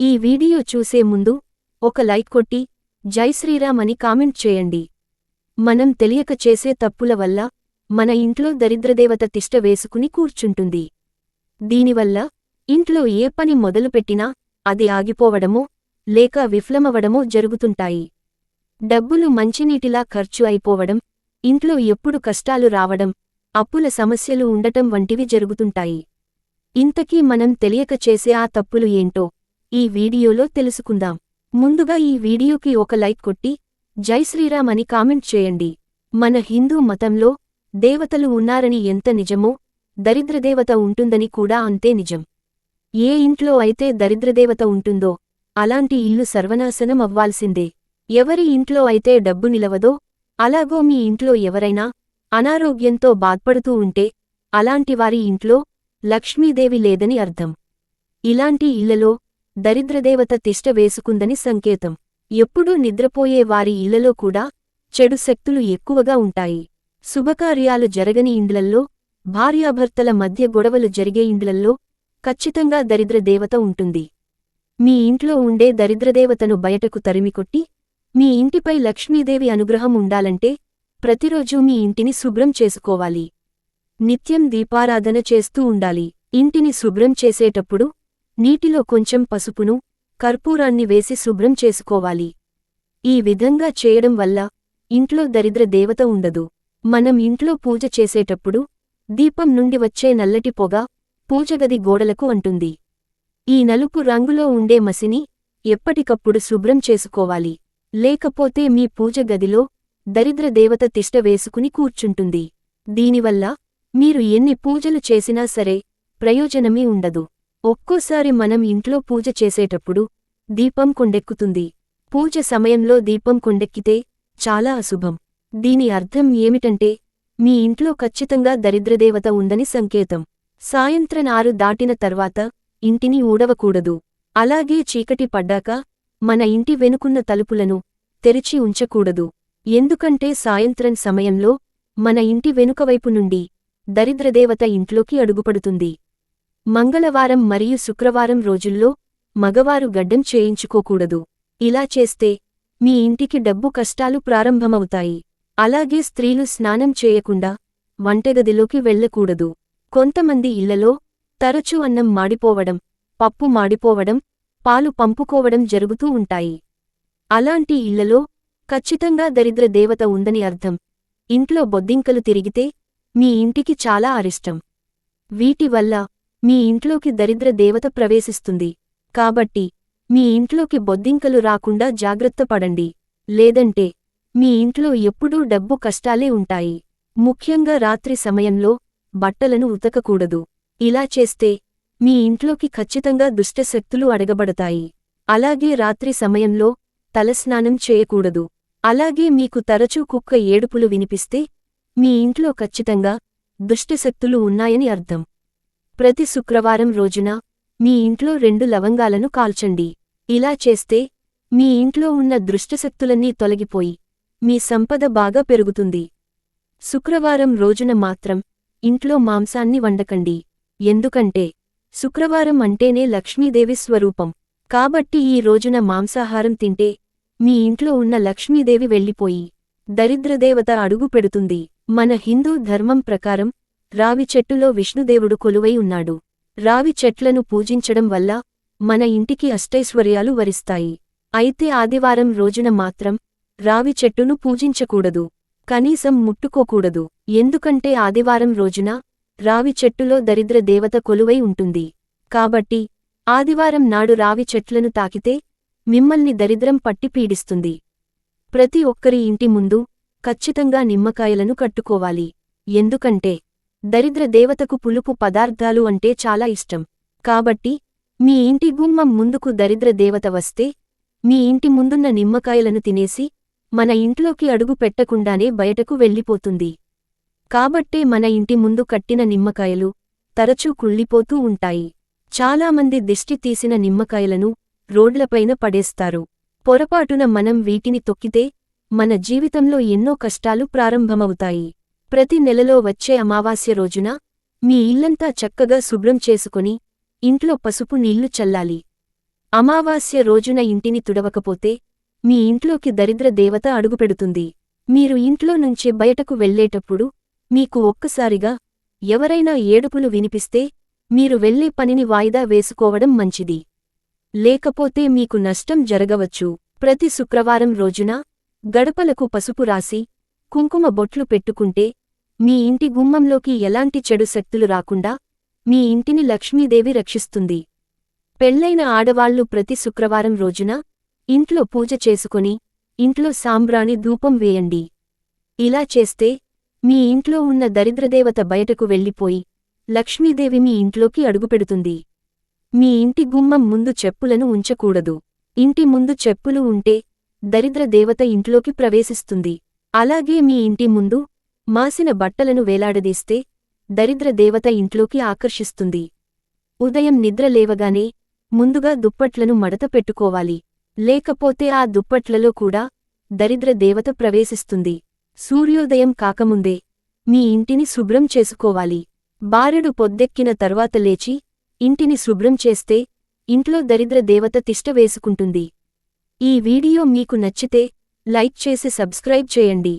ఈ వీడియో చూసే ముందు ఒక లైక్ కొట్టి జై శ్రీరామ్ అని కామెంట్ చేయండి. మనం తెలియక చేసే తప్పుల వల్ల మన ఇంట్లో దరిద్రదేవత తిష్ట వేసుకుని కూర్చుంటుంది. దీనివల్ల ఇంట్లో ఏ పని మొదలుపెట్టినా అది ఆగిపోవడమో లేక విఫలమవడమో జరుగుతుంటాయి. డబ్బులు మంచినీటిలా ఖర్చు అయిపోవడం ఇంట్లో ఎప్పుడు కష్టాలు రావడం అప్పుల సమస్యలు ఉండటం వంటివి జరుగుతుంటాయి. ఇంతకీ మనం తెలియక చేసే ఆ తప్పులు ఏంటో ఈ వీడియోలో తెలుసుకుందాం. ముందుగా ఈ వీడియోకి ఒక లైక్ కొట్టి జై శ్రీరామ్ అని కామెంట్ చేయండి. మన హిందూ మతంలో దేవతలు ఉన్నారని ఎంత నిజమో దరిద్రదేవత ఉంటుందని కూడా అంతే నిజం. ఏ ఇంట్లో అయితే దరిద్రదేవత ఉంటుందో అలాంటి ఇల్లు సర్వనాశనం అవ్వాల్సిందే. ఎవరి ఇంట్లో అయితే డబ్బు నిలవదో అలాగో మీ ఇంట్లో ఎవరైనా అనారోగ్యంతో బాధపడుతూ ఉంటే అలాంటి వారి ఇంట్లో లక్ష్మీదేవి లేదని అర్థం. ఇలాంటి ఇళ్ళలో దరిద్రదేవత తిష్ట వేసుకుందని సంకేతం. ఎప్పుడూ నిద్రపోయే వారి ఇళ్ళలో కూడా చెడు శక్తులు ఎక్కువగా ఉంటాయి. శుభకార్యాలు జరగని ఇండ్లల్లో భార్యాభర్తల మధ్య గొడవలు జరిగే ఇండ్లల్లో ఖచ్చితంగా దరిద్రదేవత ఉంటుంది. మీ ఇంట్లో ఉండే దరిద్రదేవతను బయటకు తరిమికొట్టి మీ ఇంటిపై లక్ష్మీదేవి అనుగ్రహం ఉండాలంటే ప్రతిరోజూ మీ ఇంటిని శుభ్రం చేసుకోవాలి. నిత్యం దీపారాధన చేస్తూ ఉండాలి. ఇంటిని శుభ్రం చేసేటప్పుడు నీటిలో కొంచెం పసుపును కర్పూరాన్ని వేసి శుభ్రం చేసుకోవాలి. ఈ విధంగా చేయడం వల్ల ఇంట్లో దరిద్ర దేవత ఉండదు. మనం ఇంట్లో పూజ చేసేటప్పుడు దీపం నుండి వచ్చే నల్లటి పొగ పూజగది గోడలకు అంటుంది. ఈ నలుపు రంగులో ఉండే మసిని ఎప్పటికప్పుడు శుభ్రం చేసుకోవాలి. లేకపోతే మీ పూజ గదిలో దరిద్ర దేవత తిష్ట వేసుకుని కూర్చుంటుంది. దీనివల్ల మీరు ఎన్ని పూజలు చేసినా సరే ప్రయోజనమే ఉండదు. ఒక్కోసారి మనం ఇంట్లో పూజ చేసేటప్పుడు దీపం కొండెక్కుతుంది. పూజ సమయంలో దీపం కొండెక్కితే చాలా అశుభం. దీని అర్థం ఏమిటంటే మీ ఇంట్లో ఖచ్చితంగా దరిద్రదేవత ఉందని సంకేతం. సాయంత్రం ఆరు దాటిన తర్వాత ఇంటిని ఊడవకూడదు. అలాగే చీకటి పడ్డాక మన ఇంటి వెనుకున్న తలుపులను తెరిచి ఉంచకూడదు. ఎందుకంటే సాయంత్రం సమయంలో మన ఇంటి వెనుకవైపు నుండి దరిద్రదేవత ఇంట్లోకి అడుగుపడుతుంది. మంగళవారం మరియు శుక్రవారం రోజుల్లో మగవారు గడ్డం చేయించుకోకూడదు. ఇలా చేస్తే మీ ఇంటికి డబ్బు కష్టాలు ప్రారంభమవుతాయి. అలాగే స్త్రీలు స్నానం చేయకుండా వంటగదిలోకి వెళ్ళకూడదు. కొంతమంది ఇళ్ళలో తరచూ అన్నం మాడిపోవడం పప్పు మాడిపోవడం పాలు పంపుకోవడం జరుగుతూ ఉంటాయి. అలాంటి ఇళ్ళలో ఖచ్చితంగా దరిద్ర దేవత ఉందని అర్థం. ఇంట్లో బొద్దింకలు తిరిగితే మీ ఇంటికి చాలా అరిష్టం. వీటి వల్ల మీ ఇంట్లోకి దరిద్ర దేవత ప్రవేశిస్తుంది. కాబట్టి మీ ఇంట్లోకి బొద్దింకలు రాకుండా జాగ్రత్త పడండి. లేదంటే మీ ఇంట్లో ఎప్పుడూ డబ్బు కష్టాలే ఉంటాయి. ముఖ్యంగా రాత్రి సమయంలో బట్టలను ఉతకకూడదు. ఇలా చేస్తే మీ ఇంట్లోకి ఖచ్చితంగా దుష్టశక్తులు అడగబడతాయి. అలాగే రాత్రి సమయంలో తలస్నానం చేయకూడదు. అలాగే మీకు తరచూ కుక్క ఏడుపులు వినిపిస్తే మీ ఇంట్లో ఖచ్చితంగా దుష్టశక్తులు ఉన్నాయని అర్థం. ప్రతి శుక్రవారం రోజున మీ ఇంట్లో రెండు లవంగాలను కాల్చండి. ఇలా చేస్తే మీ ఇంట్లో ఉన్న దృష్టశక్తులన్నీ తొలగిపోయి మీ సంపద బాగా పెరుగుతుంది. శుక్రవారం రోజున మాత్రం ఇంట్లో మాంసాన్ని వండకండి. ఎందుకంటే శుక్రవారం అంటేనే లక్ష్మీదేవి స్వరూపం. కాబట్టి ఈ రోజున మాంసాహారం తింటే మీ ఇంట్లో ఉన్న లక్ష్మీదేవి వెళ్ళిపోయి దరిద్రదేవత అడుగు పెడుతుంది. మన హిందూ ధర్మం ప్రకారం రావి చెట్టులో విష్ణుదేవుడు కొలువై ఉన్నాడు. రావి చెట్లను పూజించడం వల్ల మన ఇంటికి అష్టైశ్వర్యాలు వరిస్తాయి. అయితే ఆదివారం రోజున మాత్రం రావి చెట్టును పూజించకూడదు. కనీసం ముట్టుకోకూడదు. ఎందుకంటే ఆదివారం రోజున రావి చెట్టులో దరిద్ర దేవత కొలువై ఉంటుంది. కాబట్టి ఆదివారం నాడు రావి చెట్లను తాకితే మిమ్మల్ని దరిద్రం పట్టి పీడిస్తుంది. ప్రతి ఒక్కరి ఇంటి ముందు ఖచ్చితంగా నిమ్మకాయలను కట్టుకోవాలి. ఎందుకంటే దరిద్ర దేవతకు పులుపు పదార్థాలు అంటే చాలా ఇష్టం. కాబట్టి మీ ఇంటి గుమ్మం ముందుకు దరిద్ర దేవత వస్తే మీ ఇంటి ముందున్న నిమ్మకాయలను తినేసి మన ఇంట్లోకి అడుగు పెట్టకుండానే బయటకు వెళ్ళిపోతుంది. కాబట్టే మన ఇంటి ముందు కట్టిన నిమ్మకాయలు తరచూ కుళ్ళిపోతూ ఉంటాయి. చాలామంది దిష్టి తీసిన నిమ్మకాయలను రోడ్లపైన పడేస్తారు. పొరపాటున మనం వీటిని తొక్కితే మన జీవితంలో ఎన్నో కష్టాలు ప్రారంభమవుతాయి. ప్రతి నెలలో వచ్చే అమావాస్య రోజున మీ ఇల్లంతా చక్కగా శుభ్రం చేసుకుని ఇంట్లో పసుపు నీళ్ళు చల్లాలి. అమావాస్య రోజున ఇంటిని తుడవకపోతే మీ ఇంట్లోకి దరిద్ర దేవత అడుగుపెడుతుంది. మీరు ఇంట్లో నుంచి బయటకు వెళ్ళేటప్పుడు మీకు ఒక్కసారిగా ఎవరైనా ఏడుపులు వినిపిస్తే మీరు వెళ్ళే పనిని వాయిదా వేసుకోవడం మంచిది. లేకపోతే మీకు నష్టం జరగవచ్చు. ప్రతి శుక్రవారం రోజున గడపలకు పసుపు రాసి కుంకుమ బొట్లు పెట్టుకుంటే మీ ఇంటి గుమ్మంలోకి ఎలాంటి చెడు శక్తులు రాకుండా మీ ఇంటిని లక్ష్మీదేవి రక్షిస్తుంది. పెళ్ళైన ఆడవాళ్ళు ప్రతి శుక్రవారం రోజున ఇంట్లో పూజ చేసుకుని ఇంట్లో సాంబ్రాణి ధూపం వేయండి. ఇలా చేస్తే మీ ఇంట్లో ఉన్న దరిద్రదేవత బయటకు వెళ్ళిపోయి లక్ష్మీదేవి మీ ఇంట్లోకి అడుగుపెడుతుంది. మీ ఇంటి గుమ్మం ముందు చెప్పులను ఉంచకూడదు. ఇంటి ముందు చెప్పులు ఉంటే దరిద్ర దేవత ఇంట్లోకి ప్రవేశిస్తుంది. అలాగే మీ ఇంటి ముందు మాసిన బట్టలను వేలాడదీస్తే దరిద్ర దేవత ఇంట్లోకి ఆకర్షిస్తుంది. ఉదయం నిద్ర లేవగానే ముందుగా దుప్పట్లను మడత పెట్టుకోవాలి. లేకపోతే ఆ దుప్పట్లలో కూడా దరిద్ర దేవత ప్రవేశిస్తుంది. సూర్యోదయం కాకముందే మీ ఇంటిని శుభ్రం చేసుకోవాలి. బారెడు పొద్దెక్కిన తర్వాత లేచి ఇంటిని శుభ్రం చేస్తే ఇంట్లో దరిద్ర దేవత తిష్ట వేసుకుంటుంది. ఈ వీడియో మీకు నచ్చితే లైక్ చేసి సబ్స్క్రైబ్ చేయండి.